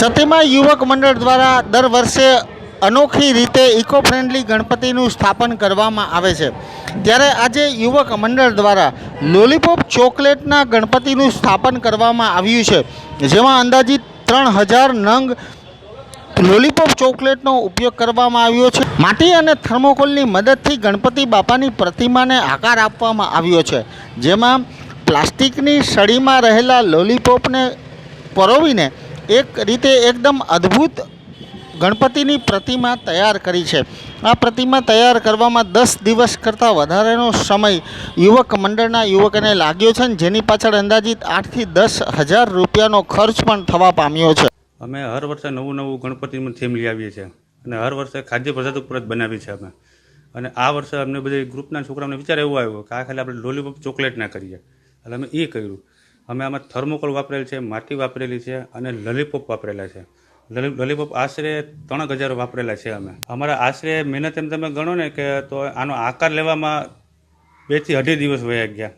સતીમાં યુવક મંડળ દ્વારા દર વર્ષે અનોખી રીતે ઇકો ફ્રેન્ડલી ગણપતિનું સ્થાપન કરવામાં આવે છે. ત્યારે આજે યુવક મંડળ દ્વારા લોલીપોપ ચોકલેટના ગણપતિનું સ્થાપન કરવામાં આવ્યું છે. જેમાં અંદાજિત ત્રણ હજાર નંગ લોલીપોપ ચોકલેટનો ઉપયોગ કરવામાં આવ્યો છે. માટી અને થર્મોકોલની મદદથી ગણપતિ બાપાની પ્રતિમાને આકાર આપવામાં આવ્યો છે. જેમાં પ્લાસ્ટિકની સળીમાં રહેલા લોલીપોપને પરોવીને એક રીતે એકદમ અદ્ભુત ગણપતિની પ્રતિમા તૈયાર કરી છે. આ પ્રતિમા તૈયાર કરવામાં દસ દિવસ કરતાં વધારેનો સમય યુવક મંડળના યુવકને લાગ્યો છે ને જેની પાછળ અંદાજિત આઠથી દસ હજાર રૂપિયાનો ખર્ચ પણ થવા પામ્યો છે. અમે હર વર્ષે નવું નવું ગણપતિનું થીમ લઈ આવીએ છીએ અને હર વર્ષે ખાદ્ય પદાર્થ ઉપર જ બનાવી છે અમે. અને આ વર્ષે અમને બધી ગ્રુપના છોકરાઓને વિચાર એવો આવ્યો કે આ ખાલી આપણે લોલીપોપ ચોકલેટ ના કરીએ. એટલે અમે એ કર્યું. અમે આમાં થર્મોકોલ વાપરેલ છે, માટી વાપરેલી છે અને લલીપોપ વાપરેલા છે. લલીપોપ આશરે ત્રણ હજાર વાપરેલા છે અમે. અમારા આશરે મહેનત એમ તમે ગણો ને કે તો આનો આકાર લેવામાં બેથી અઢી દિવસ વયા ગયા.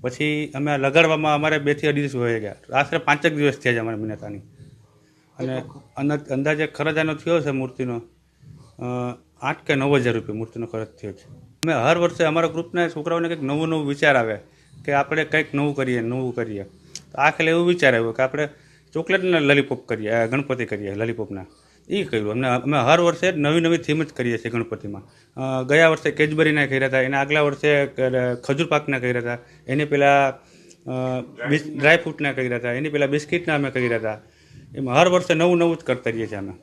પછી અમે લગાડવામાં અમારે બેથી અઢી દિવસ વયા ગયા. આશરે પાંચેક દિવસ થયા છે અમારી મહેનતાની અન- અંદાજે ખર્ચ આનો થયો છે મૂર્તિનો આઠ કે નવ હજાર રૂપિયા મૂર્તિનો ખર્ચ થયો છે. અમે હર વર્ષે અમારા ગ્રુપના છોકરાઓને કંઈક નવું નવું વિચાર આવે. કે આપણે કંઈક નવું કરીએ નવું કરીએ. તો આ ખાલી એવું વિચાર આવ્યો કે આપણે ચોકલેટના લલીપોપ કરીએ ગણપતિ કરીએ લલીપોપના. એ કર્યું. અમને, અમે હર વર્ષે નવી નવી થીમ જ કરીએ છીએ ગણપતિમાં. ગયા વર્ષે કેજબરીના કર્યા હતા, એના આગલા વર્ષે ખજૂર પાકના કર્યા હતા. એની પહેલાં ડ્રાય ફ્રૂટના કર્યા હતા. એની પહેલાં બિસ્કિટના અમે કર્યા હતા. એમાં હર વર્ષે નવું નવું જ કરતા રહીએ છીએ અમે.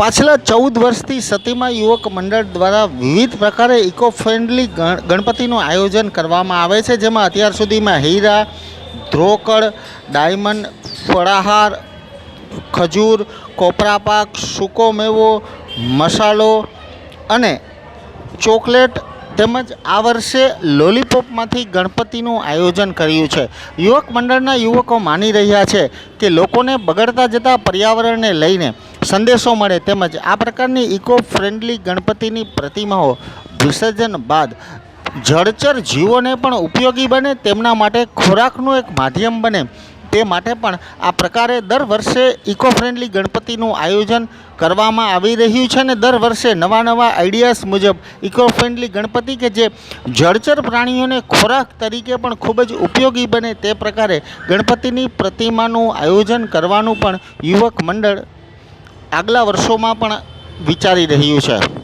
પાછલા ચૌદ વર્ષથી સતીમાં યુવક મંડળ દ્વારા વિવિધ પ્રકારે ઇકો ફ્રેન્ડલી ગણપતિનું આયોજન કરવામાં આવે છે, જેમાં અત્યાર સુધીમાં હીરા ધ્રોકડ ડાયમંડ, ફળાહાર, ખજૂર, કોપરા પાક, સૂકો મેવો, મસાલો અને ચોકલેટ તેમજ આ વર્ષે લોલીપોપમાંથી ગણપતિનું આયોજન કર્યું છે. યુવક મંડળના યુવકો માની રહ્યા છે કે લોકોને બગડતા જતા પર્યાવરણને લઈને સંદેશો મળે તેમજ આ પ્રકારની ઇકો ફ્રેન્ડલી ગણપતિની પ્રતિમાઓ વિસર્જન બાદ જળચર જીવોને પણ ઉપયોગી બને તેમના માટે ખોરાકનું એક માધ્યમ બને. તે માટે પણ આ પ્રકારે દર વર્ષે ઇકો ફ્રેન્ડલી ગણપતિનું આયોજન કરવામાં આવી રહ્યું છે અને દર વર્ષે નવા નવા આઈડિયાઝ મુજબ ઇકો ફ્રેન્ડલી ગણપતિ કે જે જળચર પ્રાણીઓને ખોરાક તરીકે પણ ખૂબ જ ઉપયોગી બને તે પ્રકારે ગણપતિની પ્રતિમાનું આયોજન કરવાનું પણ યુવક મંડળ આગલા વર્ષોમાં પણ વિચારી રહ્યું છે.